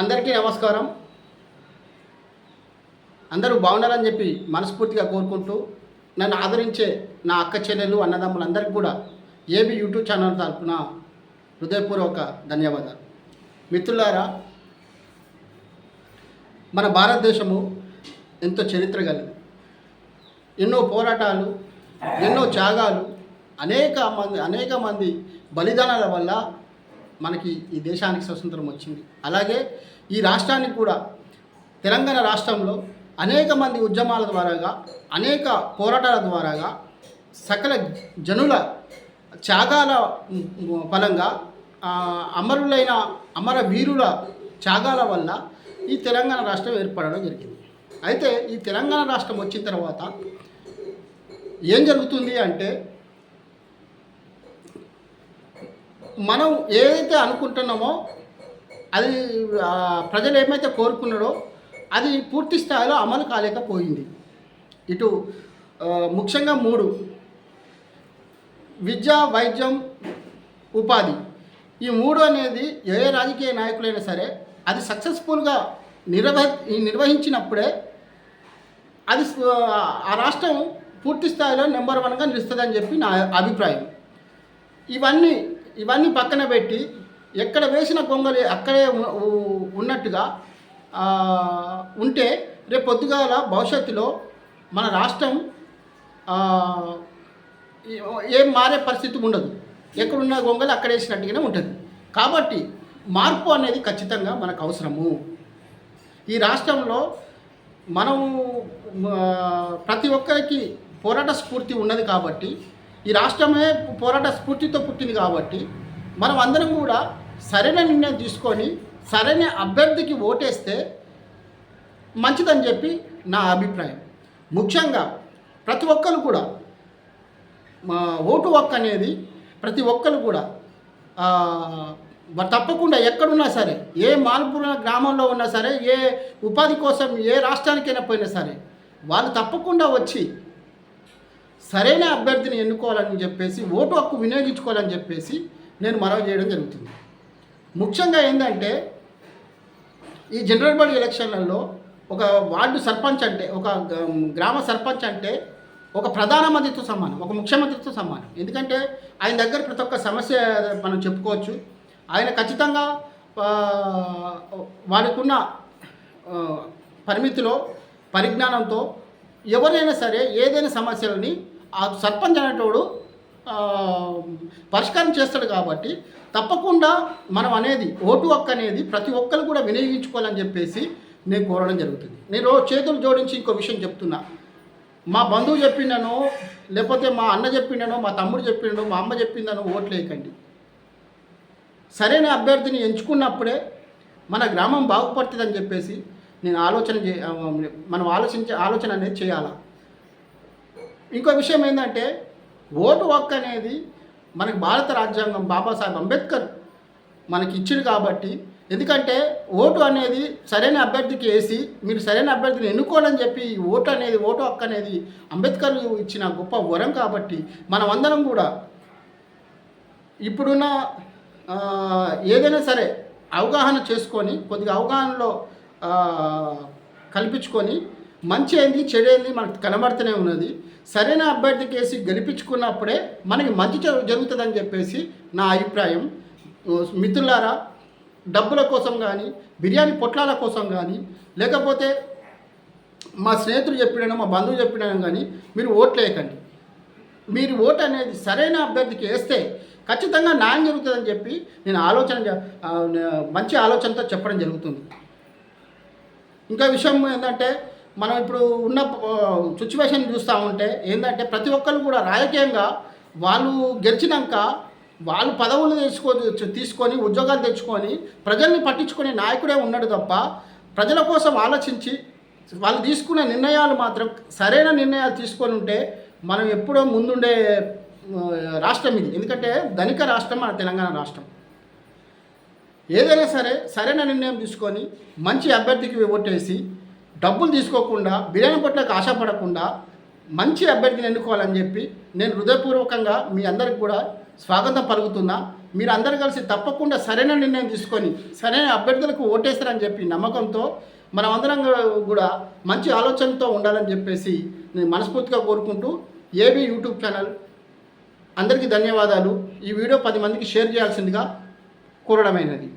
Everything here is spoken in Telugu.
అందరికీ నమస్కారం. అందరూ బాగున్నారని చెప్పి మనస్ఫూర్తిగా కోరుకుంటూ నన్ను ఆదరించే నా అక్క చెల్లెలు అన్నదమ్ములందరికీ కూడా ఏబీ యూట్యూబ్ ఛానల్ తరఫున హృదయపూర్వక ధన్యవాదాలు. మిత్రులారా మన భారతదేశము ఎంతో చరిత్ర కలిగి ఎన్నో పోరాటాలు ఎన్నో త్యాగాలు అనేక మంది అనేక మంది బలిదానాల వల్ల మనకి ఈ దేశానికి స్వతంత్రం వచ్చింది. అలాగే ఈ రాష్ట్రానికి కూడా తెలంగాణ రాష్ట్రంలో అనేక మంది ఉద్యమాల ద్వారాగా అనేక పోరాటాల ద్వారాగా సకల జనుల త్యాగాల ఫలంగా అమరులైన అమర వీరుల త్యాగాల వల్ల ఈ తెలంగాణ రాష్ట్రం ఏర్పడడం జరిగింది. అయితే ఈ తెలంగాణ రాష్ట్రం వచ్చిన తర్వాత ఏం జరుగుతుంది అంటే మనం ఏదైతే అనుకుంటున్నామో అది ప్రజలు ఏమైతే కోరుకున్నారో అది పూర్తి స్థాయిలో అమలు కాలేకపోయింది. ఇటు ముఖ్యంగా మూడు. విద్య వైద్యం ఉపాధి. ఈ మూడు అనేది ఏ రాజకీయ నాయకులైనా సరే అది సక్సెస్ఫుల్గా నిర్వ నిర్వహించినప్పుడే అది ఆ రాష్ట్రం పూర్తి స్థాయిలో నెంబర్ వన్గా నిలుస్తుందని చెప్పి నా అభిప్రాయం. ఇవన్నీ ఇవన్నీ పక్కన పెట్టి ఎక్కడ వేసిన గొంగలి అక్కడే ఉన్నట్టుగా ఉంటే రేపు పొద్దుగాల భవిష్యత్తులో మన రాష్ట్రం ఏం మారే పరిస్థితి ఉండదు. ఎక్కడున్న గొంగలి అక్కడ వేసినట్టుగానే ఉంటుంది. కాబట్టి మార్పు అనేది ఖచ్చితంగా మనకు అవసరము. ఈ రాష్ట్రంలో మనము ప్రతి ఒక్కరికి పోరాట స్ఫూర్తి ఉన్నది కాబట్టి ఈ రాష్ట్రమే పోరాట స్ఫూర్తితో పుట్టింది కాబట్టి మనం అందరం కూడా సరైన నిర్ణయం తీసుకొని సరైన అభ్యర్థికి ఓటేస్తే మంచిదని చెప్పి నా అభిప్రాయం. ముఖ్యంగా ప్రతి ఒక్కరు కూడా మా ఓటు హక్కు అనేది ప్రతి ఒక్కరు కూడా తప్పకుండా ఎక్కడున్నా సరే ఏ మాల్పుర గ్రామంలో ఉన్నా సరే ఏ ఉపాధి కోసం ఏ రాష్ట్రానికైనా పోయినా సరే వాళ్ళు తప్పకుండా వచ్చి సరైన అభ్యర్థిని ఎన్నుకోవాలని చెప్పేసి ఓటు హక్కు వినియోగించుకోవాలని చెప్పేసి నేను మనవి చేయడం జరుగుతుంది. ముఖ్యంగా ఏంటంటే ఈ జనరల్ బాడీ ఎలక్షన్లలో ఒక వార్డు సర్పంచ్ అంటే ఒక గ్రామ సర్పంచ్ అంటే ఒక ప్రధానమంత్రితో సమానం ఒక ముఖ్యమంత్రితో సమానం. ఎందుకంటే ఆయన దగ్గర ప్రతి ఒక్క సమస్య మనం చెప్పుకోవచ్చు. ఆయన ఖచ్చితంగా వారికున్న వాడికున్న పరిమితిలో పరిజ్ఞానంతో ఎవరైనా సరే ఏదైనా సమస్యలని ఆ సర్పంచ్ అనేటోడు పరిష్కారం చేస్తాడు కాబట్టి తప్పకుండా మనం అనేది ఓటు హక్కు అనేది ప్రతి ఒక్కరు కూడా వినియోగించుకోవాలని చెప్పేసి నేను కోరడం జరుగుతుంది. నేను రోజు చేతులు జోడించి ఇంకో విషయం చెప్తున్నా. మా బంధువు చెప్పిండను లేకపోతే మా అన్న చెప్పిండనో మా తమ్ముడు చెప్పిండను మా అమ్మ చెప్పిందను ఓట్లేకండి సరైన అభ్యర్థిని ఎంచుకున్నప్పుడే మన గ్రామం బాగుపడుతుందని చెప్పేసి నేను ఆలోచన చే మనం ఆలోచించే ఆలోచన అనేది చేయాలా? ఇంకో విషయం ఏంటంటే ఓటు హక్కు అనేది మనకి భారత రాజ్యాంగం బాబాసాహెబ్ అంబేద్కర్ మనకి ఇచ్చింది కాబట్టి ఎందుకంటే ఓటు అనేది సరైన అభ్యర్థికి వేసి మీరు సరైన అభ్యర్థిని ఎన్నుకోవాలని చెప్పి ఓటు అనేది ఓటు హక్కు అనేది అంబేద్కర్ ఇచ్చిన గొప్ప వరం కాబట్టి మనం అందరం కూడా ఇప్పుడున్న ఏదైనా సరే అవగాహన చేసుకొని కొద్దిగా అవగాహనలో కల్పించుకొని మంచి ఏంది చెడు ఏంది మనకు కనబడుతూనే ఉన్నది. సరైన అభ్యర్థికి వేసి గెలిపించుకున్నప్పుడే మనకి మంచి జరుగుతుందని చెప్పేసి నా అభిప్రాయం. మిత్రులారా డబ్బుల కోసం కానీ బిర్యానీ పొట్లాల కోసం కానీ లేకపోతే మా స్నేహితుడు చెప్పినాను మా బంధువు చెప్పినాను కానీ మీరు ఓట్లు వేయకండి. మీరు ఓటు అనేది సరైన అభ్యర్థికి వేస్తే ఖచ్చితంగా న్యాయం జరుగుతుందని చెప్పి నేను ఆలోచన మంచి ఆలోచనతో చెప్పడం జరుగుతుంది. ఇంకా విషయం ఏంటంటే మనం ఇప్పుడు ఉన్న సిచ్యువేషన్ చూస్తూ ఉంటే ఏంటంటే ప్రతి ఒక్కరు కూడా రాజకీయంగా వాళ్ళు గెలిచినాక వాళ్ళు పదవులు తెచ్చుకో తీసుకొని ఉద్యోగాలు తెచ్చుకొని ప్రజల్ని పట్టించుకునే నాయకుడే ఉన్నాడు తప్ప ప్రజల కోసం ఆలోచించి వాళ్ళు తీసుకునే నిర్ణయాలు మాత్రం సరైన నిర్ణయాలు తీసుకొని ఉంటే మనం ఎప్పుడో ముందుండే రాష్ట్రం ఇది. ఎందుకంటే ధనిక రాష్ట్రం మన తెలంగాణ రాష్ట్రం. ఏదైనా సరే సరైన నిర్ణయం తీసుకొని మంచి అభ్యర్థికి ఓటేసి డబ్బులు తీసుకోకుండా బిర్యానీ పొట్లకు ఆశపడకుండా మంచి అభ్యర్థిని ఎన్నుకోవాలని చెప్పి నేను హృదయపూర్వకంగా మీ అందరికి కూడా స్వాగతం పలుకుతున్నా. మీరు అందరు కలిసి తప్పకుండా సరైన నిర్ణయం తీసుకొని సరైన అభ్యర్థులకు ఓటేస్తారని చెప్పి నమ్మకంతో మనమందరం కూడా మంచి ఆలోచనతో ఉండాలని చెప్పేసి నేను మనస్ఫూర్తిగా కోరుకుంటూ ఏబీ యూట్యూబ్ ఛానల్ అందరికీ ధన్యవాదాలు. ఈ వీడియో పది మందికి షేర్ చేయాల్సిందిగా కోరడమైనది.